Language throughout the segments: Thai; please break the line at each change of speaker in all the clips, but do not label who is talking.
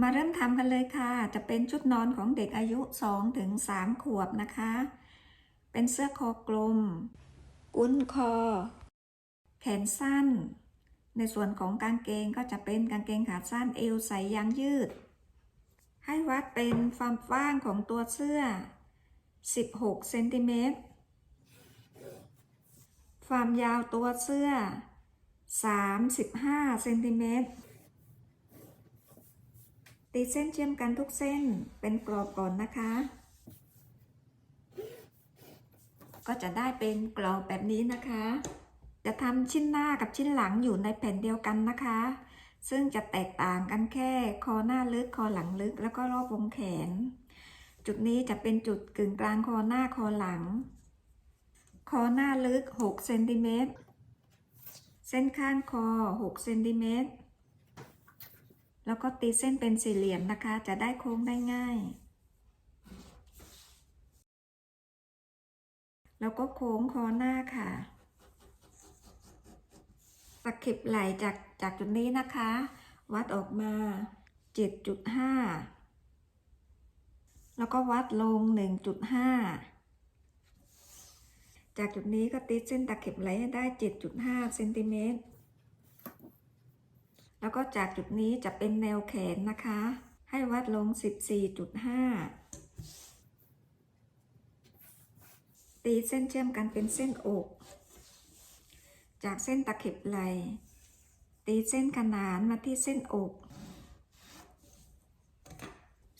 มาเริ่มทำกันเลยค่ะ จะเป็นชุดนอนของเด็กอายุ 2 ถึง 3 ขวบนะคะ เป็นเสื้อคอกลม กุ้นคอ แขนสั้น ในส่วนของกางเกงก็จะเป็นกางเกงขาสั้นเอวใส่ยางยืด ให้วัดเป็นความกว้างของตัวเสื้อ 16 เซนติเมตร ความยาวตัวเสื้อ 35 เซนติเมตร ตีเส้นเชื่อมกันทุกเส้นเป็นกรอบก่อนนะคะ ก็จะได้เป็นกรอบแบบนี้นะคะ จะทำชิ้นหน้ากับชิ้นหลังอยู่ในแผ่นเดียวกันนะคะ ซึ่งจะแตกต่างกันแค่คอหน้าลึกคอหลังลึกแล้วก็รอบวงแขน จุดนี้จะเป็นจุดกึ่งกลางคอหน้าคอหลัง คอหน้าลึก6เซนติเมตรเส้นข้างคอ6เซนติเมตร แล้วก็ตีเส้นเป็นสี่เหลี่ยมนะคะ จะได้โค้งได้ง่าย แล้วก็โค้งคอหน้าค่ะตะเข็บไหลจากจากจุดนี้นะคะ วัดออกมา 7.5 แล้วก็วัดลง 1.5 จากจุดนี้ก็ติดเส้นตะเข็บไหลให้ได้ 7.5เซนติเมตร แล้วก็จากจุดนี้จะเป็นแนวแขนนะคะ ให้วัดลง 14.5 ตีเส้นเชื่อมกันเป็นเส้นอก จากเส้นตะเข็บไหล ตีเส้นขนานมาที่เส้นอก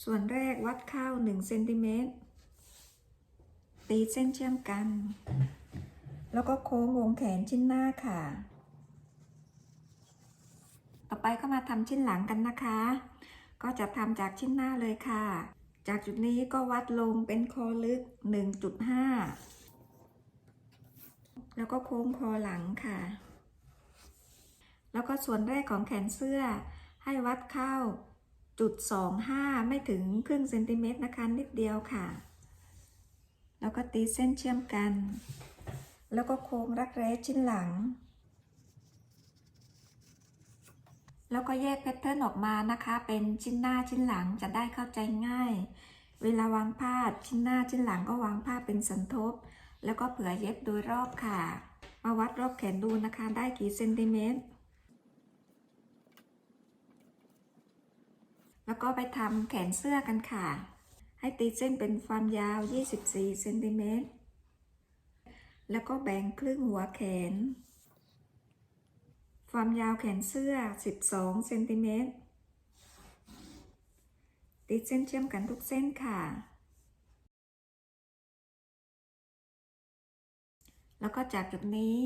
ส่วนแรกวัดเข้า1เซนติเมตร ตีเส้นเชื่อมกัน แล้วก็โค้งวงแขนชิ้นหน้าค่ะ ไปก็มาทำชิ้นหลังกันนะคะ ก็จะทำจากชิ้นหน้าเลยค่ะ จากจุดนี้ก็วัดลงเป็นคอลึก 1.5 แล้วก็โค้งคอหลังค่ะ แล้วก็ส่วนแรกของแขนเสื้อให้วัดเข้าจุด25 ไม่ถึงครึ่งเซนติเมตรนะคะนิดเดียวค่ะ แล้วก็ตีเส้นเชื่อมกัน แล้วก็โค้งรักแร้ชิ้นหลัง แล้วก็แยกแพทเทิร์นออกมานะคะ เป็นชิ้นหน้าชิ้นหลังจะได้เข้าใจง่าย เวลาวางผ้าชิ้นหน้าชิ้นหลังก็วางผ้าเป็นสันทบ แล้วก็เผื่อเย็บโดยรอบค่ะ มาวัดรอบแขนดูนะคะ ได้กี่เซนติเมตร แล้วก็ไปทำแขนเสื้อกันค่ะ ให้ตีเส้นเป็นความยาว 24เซนติเมตร แล้วก็แบ่งครึ่งหัวแขน ความยาวแขนเสื้อ 12เซนติเมตรติดเส้นเชื่อมกันทุกเส้นค่ะ แล้วก็จากจุดนี้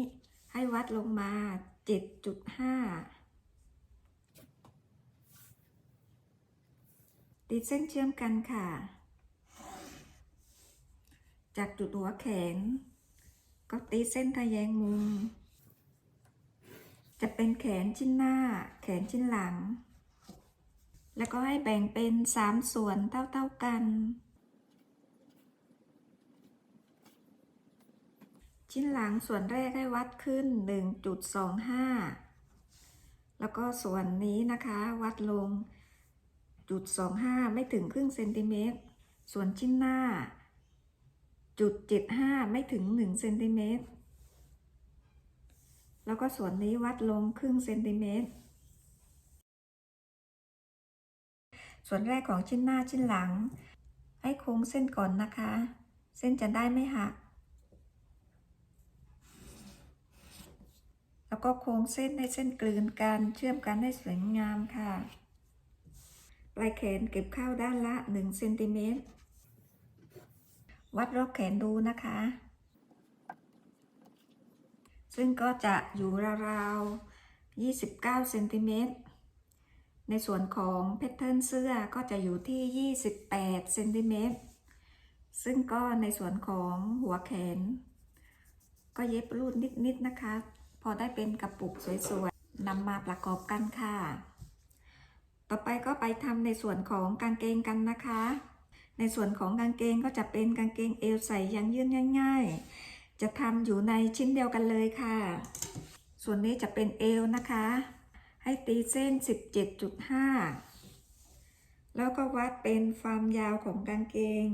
ให้วัดลงมา 7.5 ติดเส้นเชื่อมกันค่ะ จากจุดหัวแขน ก็ตีเส้นทะแยงมุม จะเป็นแขนชิ้นหน้า แขนชิ้นหลัง แล้วก็ให้แบ่งเป็น 3 ส่วนเท่าๆกัน ชิ้นหลังส่วนแรกให้วัดขึ้น 1.25 แล้วก็ส่วนนี้นะคะวัดลงจุด25 ไม่ถึงครึ่งเซนติเมตร ส่วนชิ้นหน้าจุด75 ไม่ถึง 1 เซนติเมตร แล้วก็ส่วนนี้วัดลงครึ่งเซนติเมตร ส่วนแรกของชิ้นหน้าชิ้นหลัง ให้โค้งเส้นก่อนนะคะ เส้นจะได้ไม่หัก แล้วก็โค้งเส้นให้เส้นกลืนกันเชื่อมกันให้สวยงามค่ะ ปลายแขนเก็บเข้าด้านละ1เซนติเมตร วัดรอบแขนดูนะคะ ซึ่งก็จะอยู่ราวๆ 29 เซนติเมตร ในส่วนของแพทเทิร์นเสื้อก็จะอยู่ที่ 28 เซนติเมตร ซึ่งก็ในส่วนของหัวแขน ก็เย็บรูดนิดๆนะคะ พอได้เป็นกระปุกสวยๆนำมาประกอบกันค่ะ ต่อไปก็ไปทำในส่วนของกางเกงกันนะคะ ในส่วนของกางเกงก็จะเป็นกางเกงเอวใส่ยางยืดง่าย ๆ จะทำอยู่ในชิ้นเดียวกันเลยค่ะ ส่วนนี้จะเป็นเอวนะคะ ให้ตีเส้น 17.5 แล้วก็วัดเป็นความยาวของกางเกง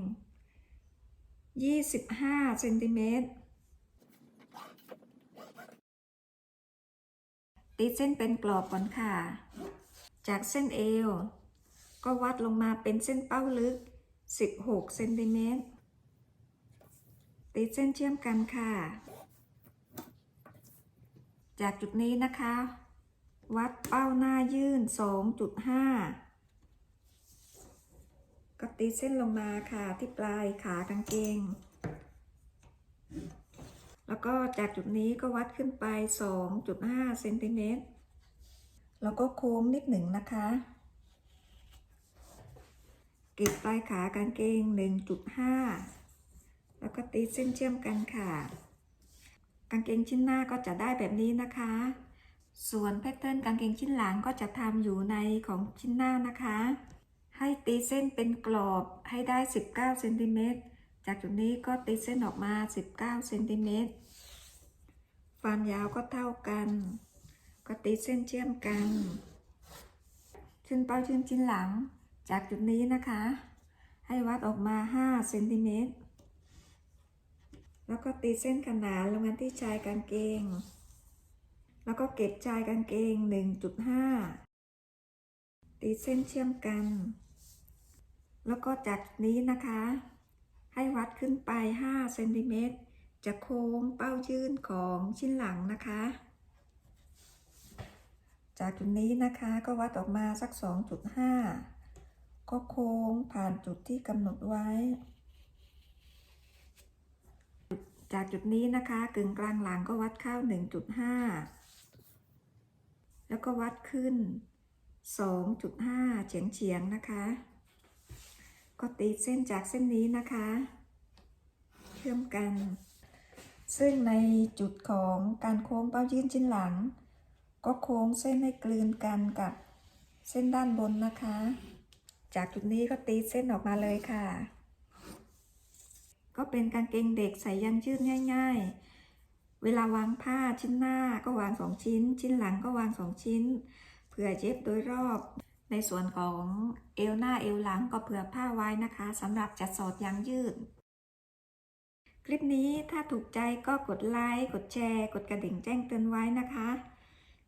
25เซนติเมตรติดเส้นเป็นกรอบก่อนค่ะ จากเส้นเอว ก็วัดลงมาเป็นเส้นเป้าลึก 16เซนติเมตร ติดเส้นเชื่อมกันค่ะ จากจุดนี้นะคะ วัดเป้าหน้ายื่น 2.5 ก็ตีเส้นลงมาค่ะที่ปลายขากางเกง แล้วก็จากจุดนี้ก็วัดขึ้นไป 2.5เซนติเมตร แล้วก็โค้งนิดหนึ่งนะคะเก็บปลายขากางเกง 1.5 แล้วก็ตีเส้นเชื่อมกันค่ะ กางเกงชิ้นหน้าก็จะได้แบบนี้นะคะ ส่วนแพทเทิร์นกางเกงชิ้นหลังก็จะทำอยู่ในของชิ้นหน้านะคะ ให้ตีเส้นเป็นกรอบให้ได้ 19เซนติเมตรจากจุดนี้ก็ตีเส้นออกมา 19เซนติเมตรความยาวก็เท่ากัน ก็ตีเส้นเชื่อมกัน ชิ้นเป้าชิ้นชิ้นหลัง จากจุดนี้นะคะ ให้วัดออกมา5เซนติเมตร แล้วก็ตีเส้นขนานลงมาที่ชายกางเกง แล้วก็เก็บชายกางเกง 1.5 ตีเส้นเชื่อมกัน แล้วก็จากนี้นะคะ ให้วัดขึ้นไป 5 เซนติเมตรจะโค้งเป้ายื่นของชิ้นหลังนะคะ จากจุดนี้นะคะก็วัดออกมาสัก 2.5 ก็โค้งผ่านจุดที่กำหนดไว้ จากจุดนี้นะคะกึ่งกลางหลังก็วัดเข้า 1.5 แล้วก็วัดขึ้น 2.5 เฉียงเฉียงๆนะคะ ก็ตีเส้นจากเส้นนี้นะคะ เชื่อมกัน ซึ่งในจุดของการโค้งเป้ายื่นชิ้นหลัง ก็โค้งเส้นให้กลืนกันกับเส้นด้านบนนะคะ จากจุดนี้ก็ตีเส้นออกมาเลยค่ะ เป็นกางเกงเด็กใส่ยันยืดง่าย ๆ เวลาวางผ้าชิ้นหน้าก็วางสองชิ้น ชิ้นหลังก็วางสองชิ้น เผื่อเย็บโดยรอบ ในส่วนของเอวหน้าเอวหลังก็เผื่อผ้าไว้นะคะสำหรับจัดสอดยางยืด คลิปนี้ถ้าถูกใจก็กดไลค์กดแชร์ กดกระดิ่งแจ้งเตือนไว้นะคะ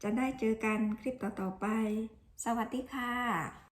จะได้เจอกันคลิปต่อๆไป สวัสดีค่ะ